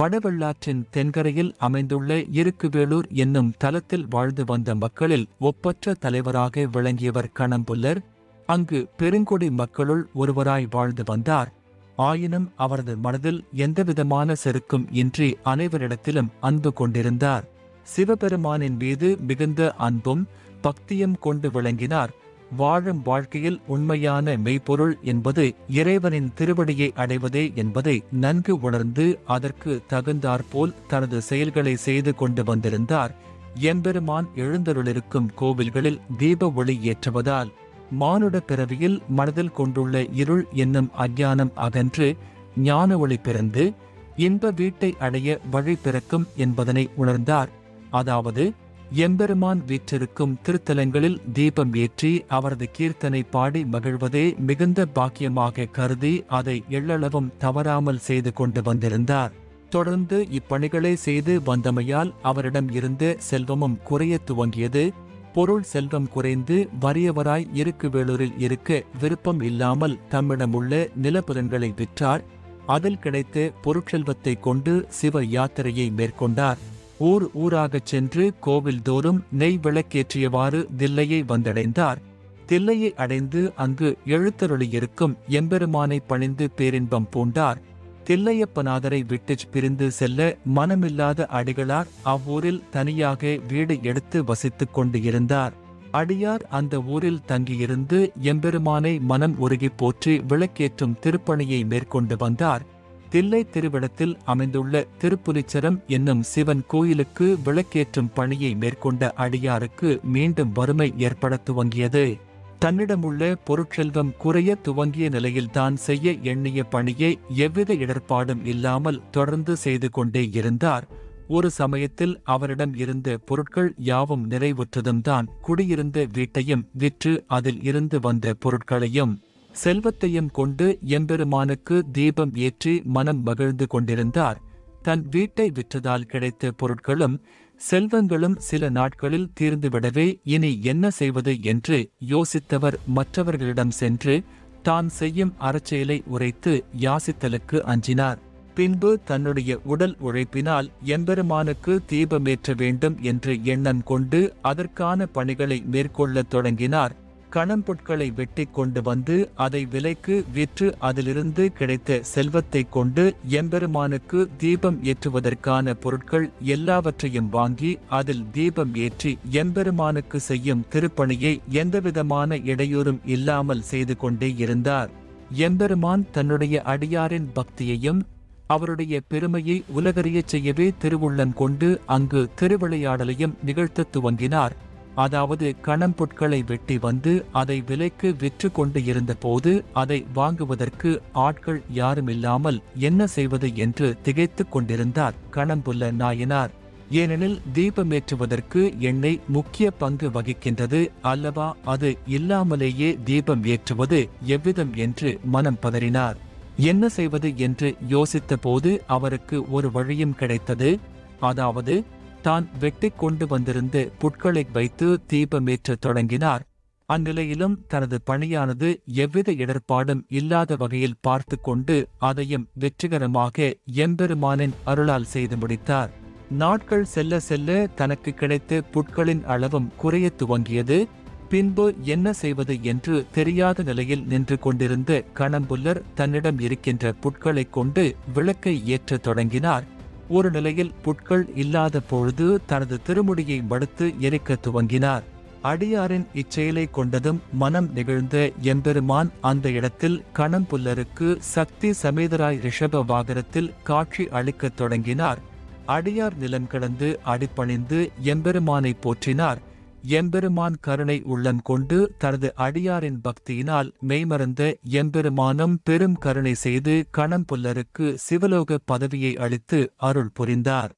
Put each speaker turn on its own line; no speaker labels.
வடவெள்ளாற்றின் தென்கரையில் அமைந்துள்ள இருக்குவேளூர் என்னும் தலத்தில் வாழ்ந்து வந்த மக்களில் ஒப்பற்ற தலைவராக விளங்கியவர் கணம்புல்லர் அங்கு பெருங்கொடி மக்களுள் ஒருவராய் வாழ்ந்து வந்தார். ஆயினும் அவரது மனதில் எந்தவிதமான செருக்கும் இன்றி அனைவரிடத்திலும் அன்பு கொண்டிருந்தார். சிவபெருமானின் மீது மிகுந்த அன்பும் பக்தியும் கொண்டு விளங்கினார். வாழும் வாழ்க்கையில் உண்மையான மெய்ப்பொருள் என்பது இறைவனின் திருவடியை அடைவதே என்பதை நன்கு உணர்ந்து அதற்கு தகுந்தாற்போல் தனது செயல்களை செய்து கொண்டு வந்திருந்தார். எம்பெருமான் எழுந்தருளிருக்கும் கோவில்களில் தீப ஒளி ஏற்றுவதால் மானுட பிறவியில் மனதில் கொண்டுள்ள இருள் என்னும் அஞ்ஞானம் அகன்று ஞான ஒளி பிறந்து இன்ப வீட்டை அடைய வழி பிறக்கும் என்பதனை உணர்ந்தார். அதாவது எம்பெருமான் வீற்றிருக்கும் திருத்தலங்களில் தீபம் ஏற்றி அவரது கீர்த்தனை பாடி மகிழ்வதே மிகுந்த பாக்கியமாக கருதி அதை எள்ளளவும் தவறாமல் செய்து கொண்டு வந்திருந்தார். தொடர்ந்து இப்பணிகளை செய்து வந்தமையால் அவரிடம் இருந்து செல்வமும் குறைய துவங்கியது. பொருள் செல்வம் குறைந்து வறியவராய் இருக்கு வேலூரில் இருக்க விருப்பம் இல்லாமல் தம்மிடமுள்ள நிலப்புலன்களை விற்றார். அதில் கிடைத்த பொருட்செல்வத்தை கொண்டு சிவ யாத்திரையை மேற்கொண்டார். ஊர் ஊராகச் சென்று கோவில் தோறும் நெய் விளக்கேற்றியவாறு தில்லையை வந்தடைந்தார். தில்லையை அடைந்து அங்கு எழுத்தருளியிருக்கும் எம்பெருமானை பணிந்து பேரின்பம் பூண்டார். தில்லையப்பநாதரை விட்டுச் பிரிந்து செல்ல மனமில்லாத அடிகளார் அவ்வூரில் தனியாக வீடு எடுத்து வசித்துக் கொண்டு இருந்தார் அடியார் அந்த ஊரில் தங்கியிருந்து எம்பெருமானை மனம் உருகி போற்றி விளக்கேற்றும் திருப்பணியை மேற்கொண்டு வந்தார். தில்லை திருவிடத்தில் அமைந்துள்ள திருப்புலிச்சரம் என்னும் சிவன் கோயிலுக்கு விளக்கேற்றும் பணியை மேற்கொண்ட அடியாருக்கு மீண்டும் வறுமை ஏற்பட துவங்கியது. தன்னிடமுள்ள பொருட்செல்வம் குறைய துவங்கிய நிலையில் தான் செய்ய எண்ணிய பணியை எவ்வித இடர்பாடும் இல்லாமல் தொடர்ந்து செய்து கொண்டே இருந்தார். ஒரு சமயத்தில் அவரிடம் இருந்த பொருட்கள் யாவும் நிறைவுற்றதும் தான் குடியிருந்த வீட்டையும் விற்று அதில் இருந்து வந்த பொருட்களையும் செல்வத்தையும் கொண்டு எம்பெருமானுக்கு தீபம் ஏற்றி மனம் மகிழ்ந்து கொண்டிருந்தார். தன் வீட்டை விற்றதால் கிடைத்த பொருட்களும் செல்வங்களும் சில நாட்களில் தீர்ந்துவிடவே இனி என்ன செய்வது என்று யோசித்தவர் மற்றவர்களிடம் சென்று தான் செய்யும் அறச்செயலை உரைத்து யாசித்தலுக்கு அஞ்சினார். பின்பு தன்னுடைய உடல் உழைப்பினால் எம்பெருமானுக்கு தீபமேற்ற வேண்டும் என்று எண்ணம் கொண்டு அதற்கான பணிகளை மேற்கொள்ளத் தொடங்கினார். கணம்பொட்களை வெட்டி கொண்டு வந்து அதை விலைக்கு விற்று அதிலிருந்து கிடைத்த செல்வத்தை கொண்டு எம்பெருமானுக்கு தீபம் ஏற்றுவதற்கான பொருட்கள் எல்லாவற்றையும் வாங்கி அதில் தீபம் ஏற்றி எம்பெருமானுக்கு செய்யும் திருப்பணியை எந்தவிதமான இடையூறும் இல்லாமல் செய்து கொண்டே இருந்தார். எம்பெருமான் தன்னுடைய அடியாரின் பக்தியையும் அவருடைய பெருமையை உலகறியச் செய்யவே திருவுள்ளன் கொண்டு அங்கு திருவிளையாடலையும் நிகழ்த்தத் துவங்கினார். அதாவது கணம் பொருட்களை வெட்டி வந்து அதை விலைக்கு விற்று கொண்டு இருந்தபோது அதை வாங்குவதற்கு ஆட்கள் யாருமில்லாமல் என்ன செய்வது என்று திகைத்து கொண்டிருந்தார் கணம்புல்ல நாயனார். ஏனெனில் தீபமேற்றுவதற்கு எண்ணெய் முக்கிய பங்கு வகிக்கின்றது அல்லவா அது இல்லாமலேயே தீபம் ஏற்றுவது எவ்விதம் என்று மனம் பதறினார். என்ன செய்வது என்று யோசித்தபோது அவருக்கு ஒரு வழியும் கிடைத்தது. அதாவது தான் வெட்டிக் கொண்டு வந்திருந்த புட்களை வைத்து தீபமேற்றத் தொடங்கினார். அந்நிலையிலும் தனது பணியானது எவ்வித இடர்பாடும் இல்லாத வகையில் பார்த்து கொண்டு அதையும் வெற்றிகரமாக எம்பெருமானின் அருளால் செய்து முடித்தார். நாட்கள் செல்ல செல்ல தனக்கு கிடைத்த புட்களின் அளவும் குறையத் துவங்கியது. பின்பு என்ன செய்வது என்று தெரியாத நிலையில் நின்று கொண்டிருந்த கணம்புல்லர் தன்னிடம் இருக்கின்ற புட்களைக் கொண்டு விளக்கை ஏற்றத் தொடங்கினார். ஒரு நிலையில் புட்கள் இல்லாத பொழுது தனது திருமுடியை மடுத்து எரிக்க துவங்கினார். அடியாரின் இச்செயலை கொண்டதும் மனம் நிகழ்ந்த எம்பெருமான் அந்த இடத்தில் கணம்புல்லருக்கு சக்தி சமேதராய் ரிஷப வாகனத்தில் காட்சி அளிக்கத் தொடங்கினார். அடியார் நிலம் கடந்து அடிப்பணிந்து எம்பெருமானை போற்றினார். எம்பெருமான் கருணை உள்ளம் கொண்டு தனது அடியாரின் பக்தியினால் மெய்மறந்த எம்பெருமானும் பெரும் கருணை செய்து கணம்புல்லருக்கு சிவலோக பதவியை அளித்து அருள் புரிந்தார்.